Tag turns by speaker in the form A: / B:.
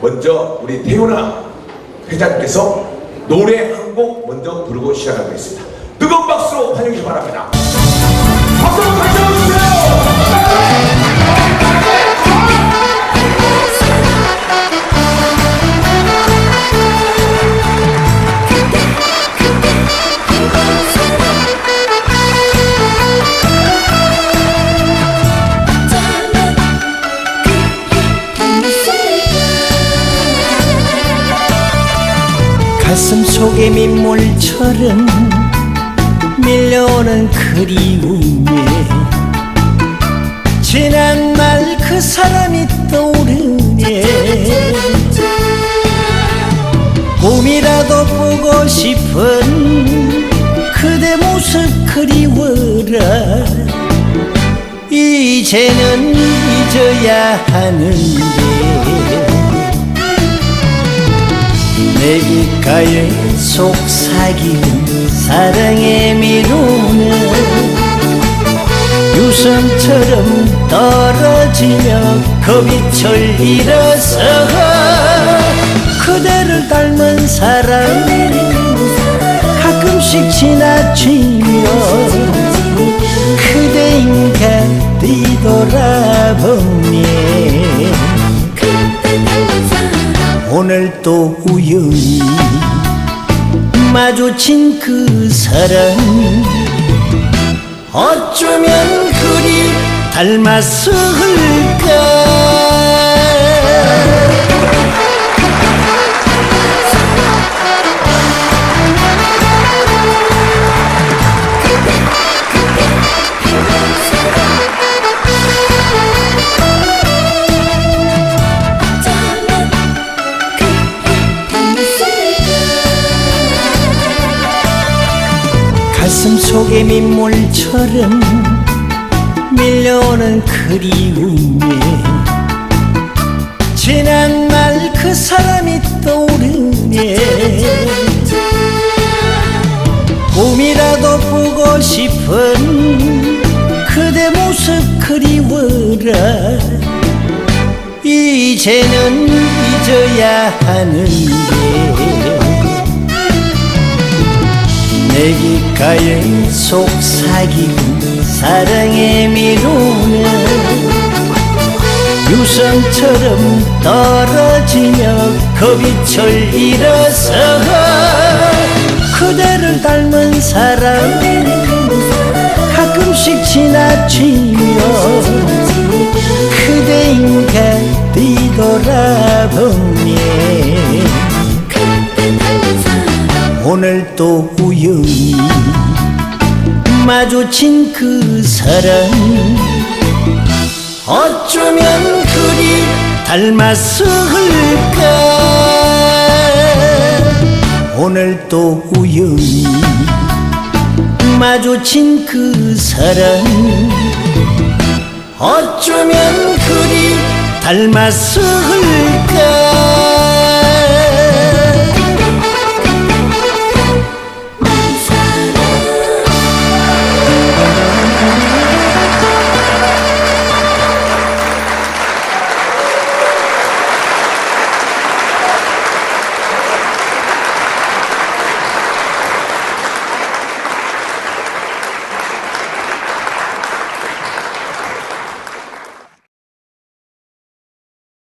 A: 먼저 우리 태훈아 회장께서 노래 한 곡 먼저 부르고 시작하겠습니다. 뜨거운 박수로 환영해 바랍니다.
B: 가슴 속에 민물처럼 밀려오는 그리움에 지난 날 그 사람이 떠오르네. 꿈이라도 보고 싶은 그대 모습 그리워라. 이제는 잊어야 하는데 내 귓가에 속삭이는 사랑의 미로는 유성처럼 떨어지며 겁이철 잃어서 그대를 닮은 사람 가끔씩 지나치 오늘 또 우연히 마주친 그 사람. 어쩌면 그리 닮았을까 속에 민물처럼 밀려오는 그리움에 지난 날 그 사람이 떠오르네. 꿈이라도 보고 싶은 그대 모습 그리워라. 이제는 잊어야 하는데 내 귓가에 속삭이는 사랑의 미로는 유성처럼 떨어지며 겁이 철 잃어서 그대를 닮은 사람 가끔씩 지나치며 그대인가 뒤돌아보네 오늘 또 우연히 마주친 그 사람. 어쩌면 그리 닮았을까? 오늘 또 우연히 마주친 그 사람. 어쩌면 그리 닮았을까